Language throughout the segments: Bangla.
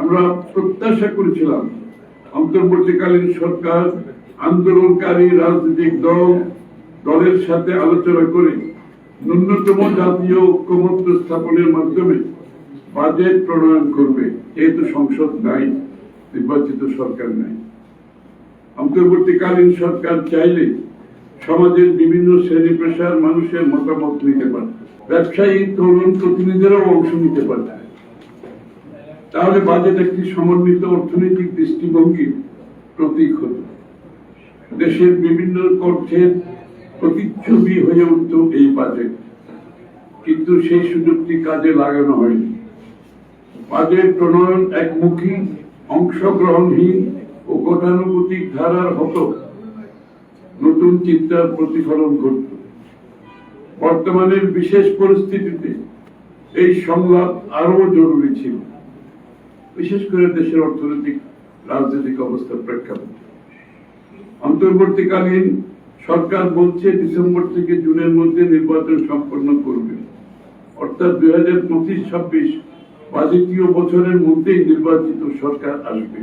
আমরা প্রত্যাশা করেছিলাম, অন্তর্বর্তীকালীন সরকার, আন্দোলনকারী রাজনৈতিক দল, দলের সাথে আলোচনা করে ন্যূনতম জাতীয় ঐক্যমত্য স্থাপনের মাধ্যমে বাজেট প্রণয়ন করবে। যেহেতু সংসদ নাই, নির্বাচিত সরকার নাই। অন্তর্বর্তীকালীন সরকার চাইলে সমাজের বিভিন্ন শ্রেণি পেশার মানুষের মতামত নিতে পারে। ব্যবসায়ী, তরুণ প্রতিনিধিরাও অংশ নিতে পারে। তাহলে বাজেট একটি সমন্বিত অর্থনৈতিক দৃষ্টিভঙ্গির প্রতীক হতো দেশের বিভিন্ন অর্থের প্রতিচ্ছবি হয়ে উঠত এই বাজেট। কিন্তু সেই সুযোগটি কাজে লাগানো হয়নি। বাজেট প্রণয়ন একমুখী, অংশগ্রহণহীন ও গতানুগতিক ধারার হতো নতুন চিন্তার প্রতিফলন ঘটত। বর্তমানের বিশেষ পরিস্থিতিতে এই সংলাপ আরও জরুরি ছিল। বিশেষ করে দেশের অর্থনৈতিক, রাজনৈতিক অবস্থার প্রেক্ষাপটে। অন্তর্বর্তীকালীন সরকার বলছে ডিসেম্বর থেকে জুনের মধ্যে নির্বাচন সম্পন্ন করবে। অর্থাৎ দুই হাজার পঁচিশ, ছাব্বিশ বাজেটীয় বছরের মধ্যেই নির্বাচিত সরকার আসবে।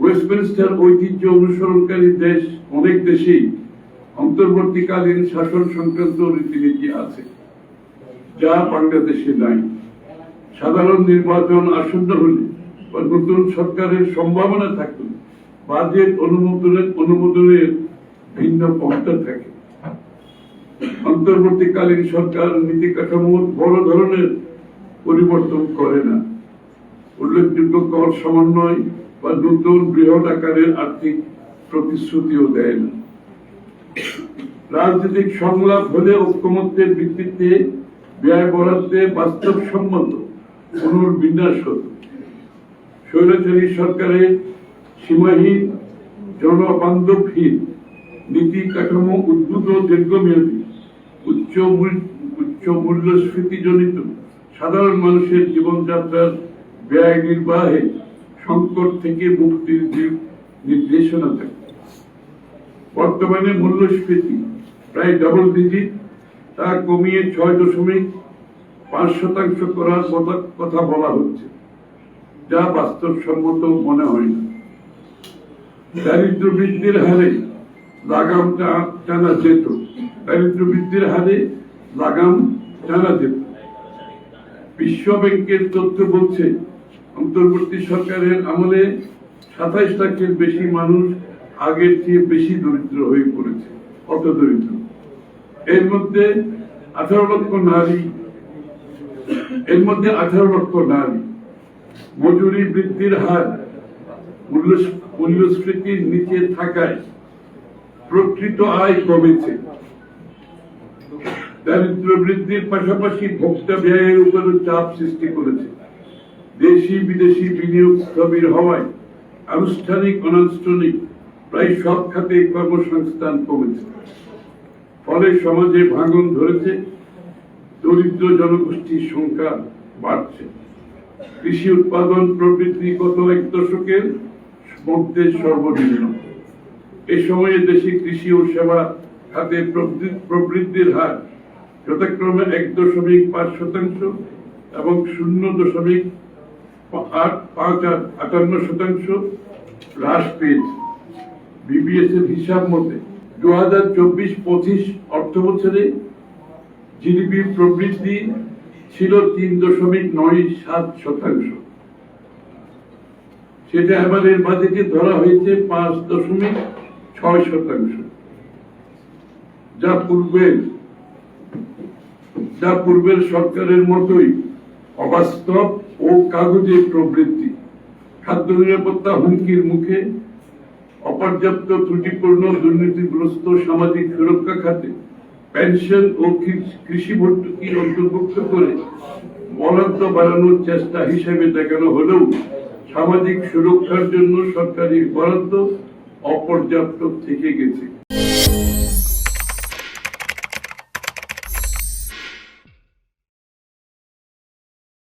ওয়েস্টমিনস্টার ঐতিহ্য অনুসরণকারী দেশ, অনেক দেশেই অন্তর্বর্তীকালীন শাসন সংক্রান্ত রীতিনীতি আছে, যা বাংলাদেশে নাই। সাধারণ নির্বাচন আসন্ন হলে বা নতুন সরকারের সম্ভাবনা থাকলে বাজেট অনুমোদনের অনুমোদনের ভিন্ন পন্থা থাকে। অন্তর্বর্তীকালীন সরকার নীতি কাঠামোর বড় ধরনের পরিবর্তন করে না। উল্লেখযোগ্য কর সমন্বয় বা নতুন বৃহৎ আকারের আর্থিক প্রতিশ্রুতিও দেয় না। রাজনৈতিক সংলাপ হলে ঐক্যমত্যের ভিত্তিতে ব্যয় বরাদ্দে বাস্তবসম্মত পুনর্বিন্যাস হতো স্বৈরাচারী সরকারের সীমাহীন জনবান্ধবহীন নীতি কাঠামো উদ্ভূত দীর্ঘমেয়াদী, উচ্চ উচ্চ মূল্যস্ফীতি জনিত সাধারণ মানুষের জীবনযাত্রার ব্যয় নির্বাহে সংকট থেকে মুক্তির নির্দেশনা থাকে। বর্তমানে মূল্যস্ফীতি প্রায় ডাবল ডিজিট তা কমিয়ে ছয় দশমিক পাঁচ শতাংশ করার কথা- কথা বলা হচ্ছে, যা বাস্তবসম্মত মনে হয় না। দারিদ্র বৃদ্ধির হারে লাগাম টানা যেত। দারিদ্র বৃদ্ধির হারে লাগাম টানা যেত। বিশ্ব ব্যাংকের তথ্য বলছে, অন্তর্বর্তী সরকারের আমলে সাতাইশ লাখের বেশি মানুষ আগের চেয়ে বেশি দরিদ্র হয়ে পড়েছে অত দরিদ্র এর মধ্যে আঠারো লক্ষ নারী এর মধ্যে আঠারো লক্ষ নারী। মজুরি বৃদ্ধির হার মূল্যস্ফীতির নিচে থাকায় প্রকৃত আয় কমেছে। দারিদ্র বৃদ্ধির পাশাপাশি ভোক্তা ব্যয়ের উপরও চাপ সৃষ্টি করেছে। দেশি বিদেশি বিনিয়োগ স্থবির হওয়ায় আনুষ্ঠানিক, অনানুষ্ঠানিক প্রায় সব খাতে কর্মসংস্থান কমেছে। ফলে সমাজে ভাঙন ধরেছে। দরিদ্র জনগোষ্ঠীর সংখ্যা বাড়ছে। কৃষি উৎপাদন প্রবৃদ্ধি গত এক দশকের মধ্যে সর্বনিম্ন। এ সময়ে দেশে কৃষি ও সেবা খাতে প্রবৃদ্ধি- প্রবৃদ্ধির হার যথাক্রমে এক দশমিক পাঁচ শতাংশ এবং শূন্য দশমিক আট পাঁচ আট আটান্ন শতাংশ হ্রাস পেয়েছে। বিবিএস এর হিসাব মতে দু হাজার চব্বিশ পঁচিশ অর্থ বছরে জিডিপি প্রবৃদ্ধি ছিল তিন দশমিক নয় সাত শতাংশ। সেটা এবারের বাজেটে ধরা হয়েছে পাঁচ দশমিক ছয় শতাংশ। যা পূর্বের যা পূর্বের সরকারের মতোই অবাস্তব ও কাগজে প্রবৃত্তি খাদ্য নিরাপত্তা হুমকির মুখে অপর্যাপ্ত ত্রুটিপূর্ণ দুর্নীতিগ্রস্ত সামাজিক সুরক্ষা খাতে পেনশন ও কৃষি ভর্তুকি অন্তর্ভুক্ত করে বরাদ্দ বাড়ানোর চেষ্টা হিসেবে দেখানো হলেও সামাজিক সুরক্ষার জন্য সরকারি বরাদ্দ অপর্যাপ্ত থেকে গেছে।